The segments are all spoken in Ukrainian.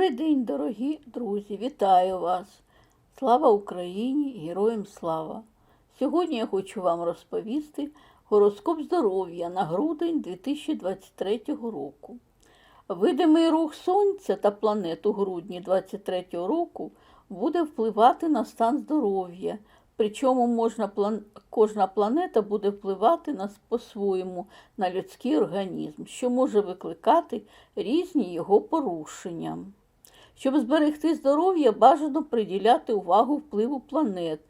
Добрий день, дорогі друзі! Вітаю вас! Слава Україні! Героям слава! Сьогодні я хочу вам розповісти гороскоп здоров'я на грудень 2023 року. Видимий рух Сонця та планет у грудні 2023 року буде впливати на стан здоров'я. Причому можна, план... кожна планета буде впливати на, по-своєму на людський організм, що може викликати різні його порушення. Щоб зберегти здоров'я, бажано приділяти увагу впливу планет.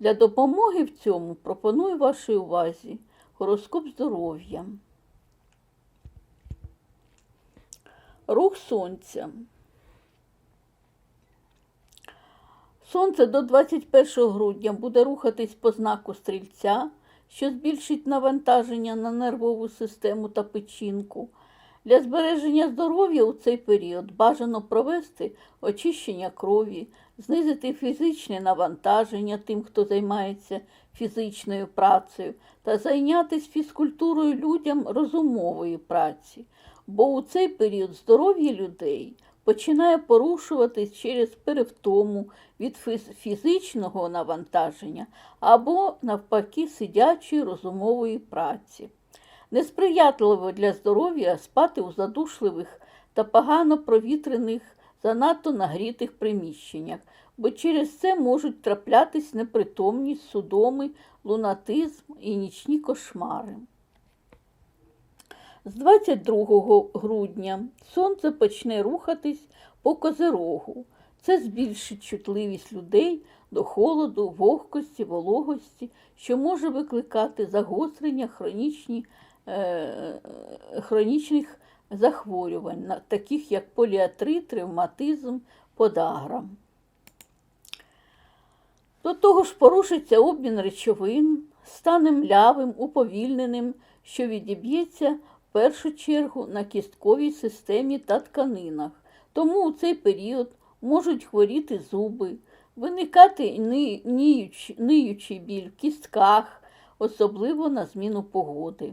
Для допомоги в цьому пропоную вашій увазі гороскоп здоров'я. Рух Сонця. Сонце до 21 грудня буде рухатись по знаку стрільця, що збільшить навантаження на нервову систему та печінку. Для збереження здоров'я у цей період бажано провести очищення крові, знизити фізичне навантаження тим, хто займається фізичною працею, та зайнятися фізкультурою людям розумової праці, бо у цей період здоров'я людей починає порушуватись через перевтому від фізичного навантаження або, навпаки, сидячої розумової праці. Несприятливо для здоров'я спати у задушливих та погано провітрених, занадто нагрітих приміщеннях, бо через це можуть траплятись непритомність, судоми, лунатизм і нічні кошмари. З 22 грудня сонце почне рухатись по козирогу. Це збільшить чутливість людей до холоду, вогкості, вологості, що може викликати загострення хронічні, хронічних захворювань, таких як поліатрит, ревматизм, подагра. До того ж порушиться обмін речовин, стане млявим, уповільненим, що відіб'ється в першу чергу на кістковій системі та тканинах. Тому у цей період можуть хворіти зуби, виникати ниючий біль в кістках, особливо на зміну погоди.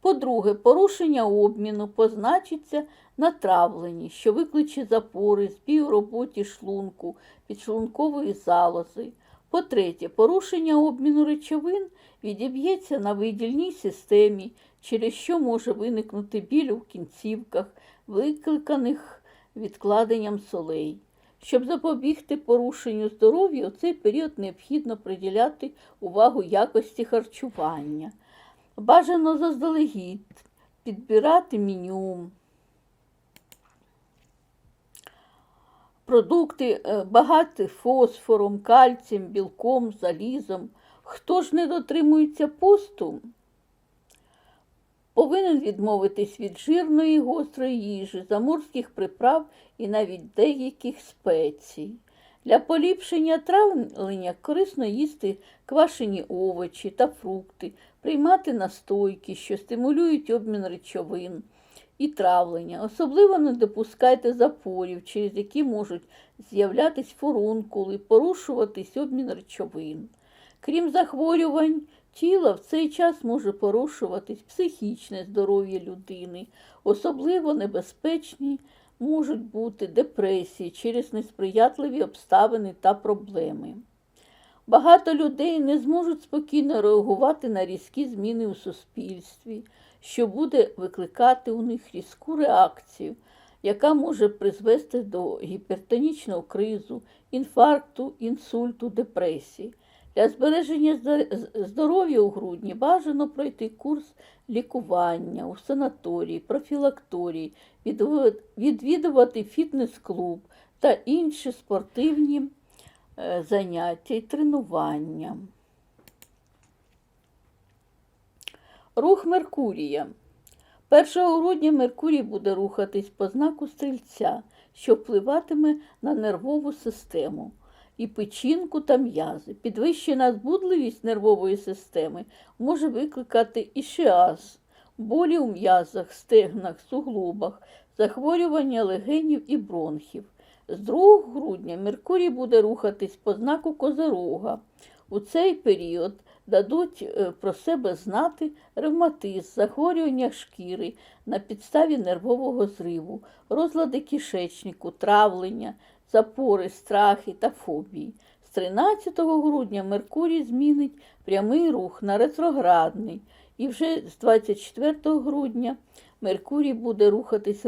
По-друге, порушення обміну позначиться на травленні, що викличе запори, збій у роботі шлунку, підшлункової залози. По-третє, порушення обміну речовин відіб'ється на видільній системі, через що може виникнути біль у кінцівках, викликаних відкладенням солей. Щоб запобігти порушенню здоров'я, у цей період необхідно приділяти увагу якості харчування. Бажано заздалегідь підбирати меню. Продукти е, багаті фосфором, кальцієм, білком, залізом. Хто ж не дотримується посту, повинен відмовитись від жирної гострої їжі, заморських приправ і навіть деяких спецій. Для поліпшення травлення корисно їсти квашені овочі та фрукти, приймати настойки, що стимулюють обмін речовин і травлення. Особливо не допускайте запорів, через які можуть з'являтись фурункули, порушуватись обмін речовин. Крім захворювань, тіла в цей час може порушуватись психічне здоров'я людини, особливо небезпечні можуть бути депресії через несприятливі обставини та проблеми. Багато людей не зможуть спокійно реагувати на різкі зміни у суспільстві, що буде викликати у них різку реакцію, яка може призвести до гіпертонічного кризу, інфаркту, інсульту, депресії. Для збереження здоров'я у грудні бажано пройти курс лікування у санаторії, профілакторії, відвідувати фітнес-клуб та інші спортивні е, заняття і тренування. Рух Меркурія. 1 грудня Меркурій буде рухатись по знаку стрільця, що впливатиме на нервову систему і печінку та м'язи. Підвищена збудливість нервової системи може викликати ішіаз, болі у м'язах, стегнах, суглобах, захворювання легенів і бронхів. З 2 грудня Меркурій буде рухатись по знаку Козирога. У цей період дадуть е, про себе знати ревматизм, захворювання шкіри на підставі нервового зриву, розлади кишечнику, травлення, запори, страхи та фобії. З 13 грудня Меркурій змінить прямий рух на ретроградний, і вже з 24 грудня Меркурій буде рухатись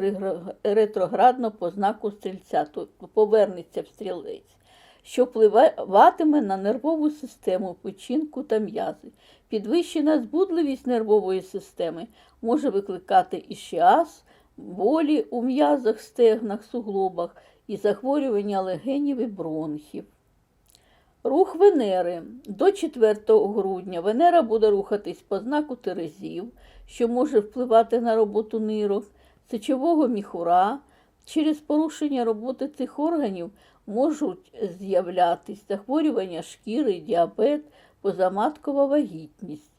ретроградно по знаку стрільця, тобто повернеться в стрілець що впливатиме на нервову систему, печінку та м'язи. Підвищена збудливість нервової системи може викликати ішіаз, болі у м'язах, стегнах, суглобах і захворювання легенів і бронхів. Рух Венери. До 4 грудня Венера буде рухатись по знаку Терезів, що може впливати на роботу нирок, сечового міхура. Через порушення роботи цих органів можуть з'являтись захворювання шкіри, діабет, позаматкова вагітність.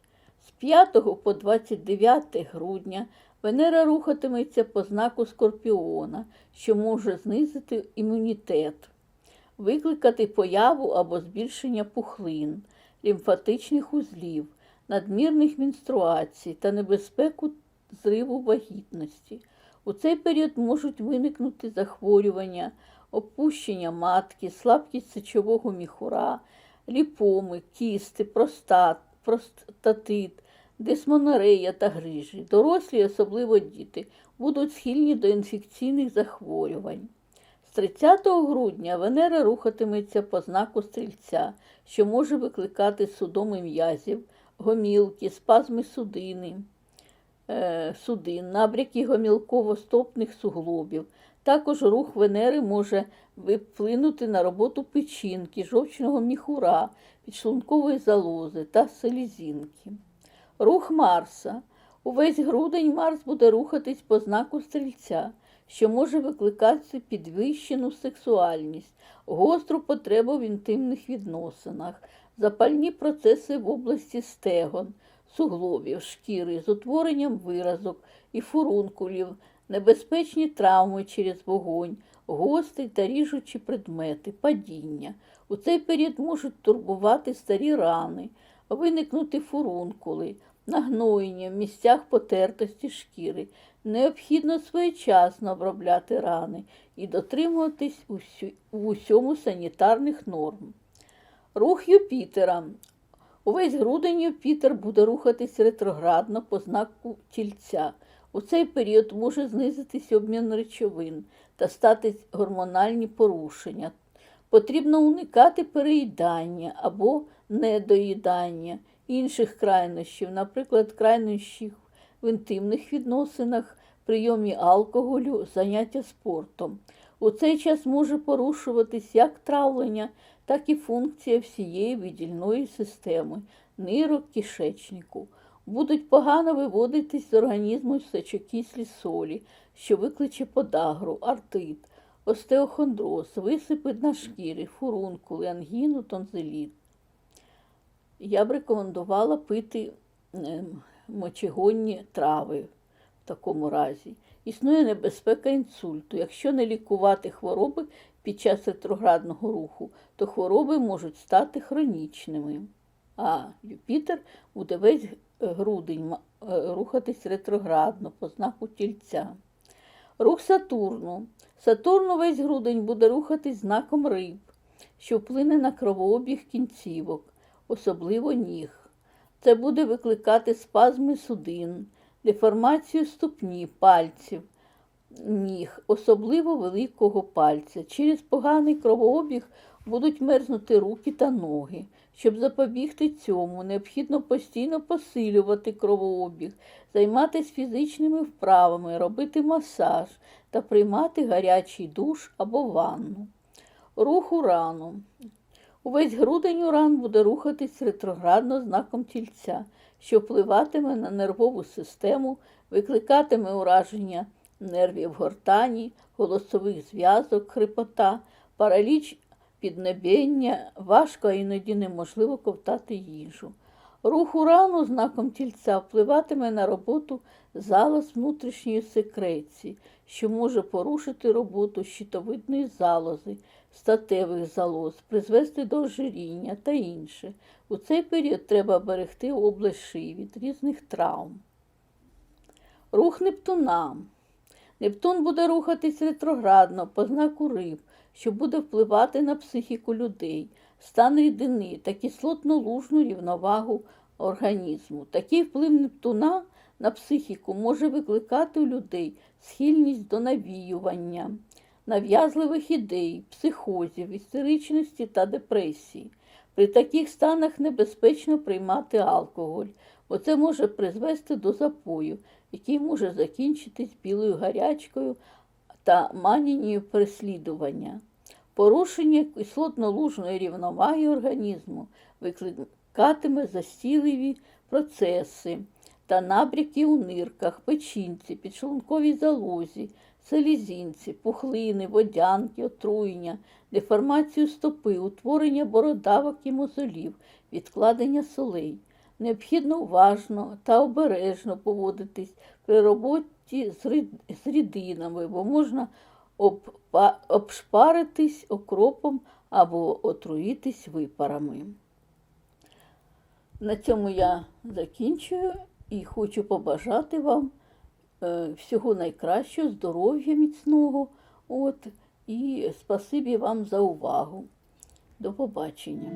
З 5 по 29 грудня Венера рухатиметься по знаку Скорпіона, що може знизити імунітет, викликати появу або збільшення пухлин, лімфатичних узлів, надмірних менструацій та небезпеку зриву вагітності. У цей період можуть виникнути захворювання, опущення матки, слабкість сечового міхура, ліпоми, кісти, простат, простатит, дисмонорея та грижі. Дорослі, особливо діти, будуть схильні до інфекційних захворювань. З 30 грудня Венера рухатиметься по знаку стрільця, що може викликати судоми м'язів, гомілки, спазми судини, е, судин, набряки гомілково-стопних суглобів. Також рух Венери може вплинути на роботу печінки, жовчного міхура, підшлункової залози та селезінки. Рух Марса. Увесь грудень Марс буде рухатись по знаку стрільця, що може викликати підвищену сексуальність, гостру потребу в інтимних відносинах, запальні процеси в області стегон, суглобів, шкіри з утворенням виразок і фурункулів, небезпечні травми через вогонь, гострі та ріжучі предмети, падіння. У цей період можуть турбувати старі рани, виникнути фурункули, нагноєння в місцях потертості шкіри. Необхідно своєчасно обробляти рани і дотримуватись в усьому санітарних норм. Рух Юпітера. Увесь грудень Юпітер буде рухатись ретроградно по знаку тільця. У цей період може знизитись обмін речовин та статись гормональні порушення. Потрібно уникати переїдання або недоїдання інших крайнощів, наприклад, крайнощів в інтимних відносинах, прийомі алкоголю, заняття спортом. У цей час може порушуватись як травлення, так і функція всієї видільної системи, нирок, кишечнику. Будуть погано виводитись з організму сечокислі солі, що викличе подагру, артит, остеохондроз, висипи на шкірі, фурункули, ангіну, тонзиліт. Я б рекомендувала пити ем, мочегонні трави в такому разі. Існує небезпека інсульту. Якщо не лікувати хвороби під час ретроградного руху, то хвороби можуть стати хронічними. А Юпітер буде весь грудень е, рухатись ретроградно по знаку тільця. Рух Сатурну. Сатурн увесь грудень буде рухатись знаком риб, що вплине на кровообіг кінцівок, особливо ніг. Це буде викликати спазми судин, деформацію ступні, пальців, ніг, особливо великого пальця. Через поганий кровообіг будуть мерзнути руки та ноги. Щоб запобігти цьому, необхідно постійно посилювати кровообіг, займатися фізичними вправами, робити масаж та приймати гарячий душ або ванну. Рух урану. Увесь грудень уран буде рухатись ретроградно знаком тільця, що впливатиме на нервову систему, викликатиме ураження нервів гортані, голосових зв'язок, хрипота, параліч піднебіння, важко, а іноді неможливо ковтати їжу. Рух урану знаком тільця впливатиме на роботу залоз внутрішньої секреції, що може порушити роботу щитовидної залози, статевих залоз, призвести до ожиріння та інше. У цей період треба берегти область шиї від різних травм. Рух Нептуна. Нептун буде рухатись ретроградно по знаку риб, що буде впливати на психіку людей, стан рідини та кислотно-лужну рівновагу організму. Такий вплив Нептуна на психіку може викликати у людей схильність до навіювання, нав'язливих ідей, психозів, істеричності та депресії. При таких станах небезпечно приймати алкоголь, бо це може призвести до запою, який може закінчитись білою гарячкою та манією переслідування. Порушення кислотно-лужної рівноваги організму викликатиме застійливі процеси та набряки у нирках, печінці, підшлунковій залозі, селезінці, пухлини, водянки, отруєння, деформацію стопи, утворення бородавок і мозолів, відкладення солей. Необхідно уважно та обережно поводитись при роботі з рідинами, бо можна обшпаритись окропом або отруїтись випарами. На цьому я закінчую і хочу побажати вам е, всього найкращого, здоров'я міцного. От, і спасибі вам за увагу. До побачення.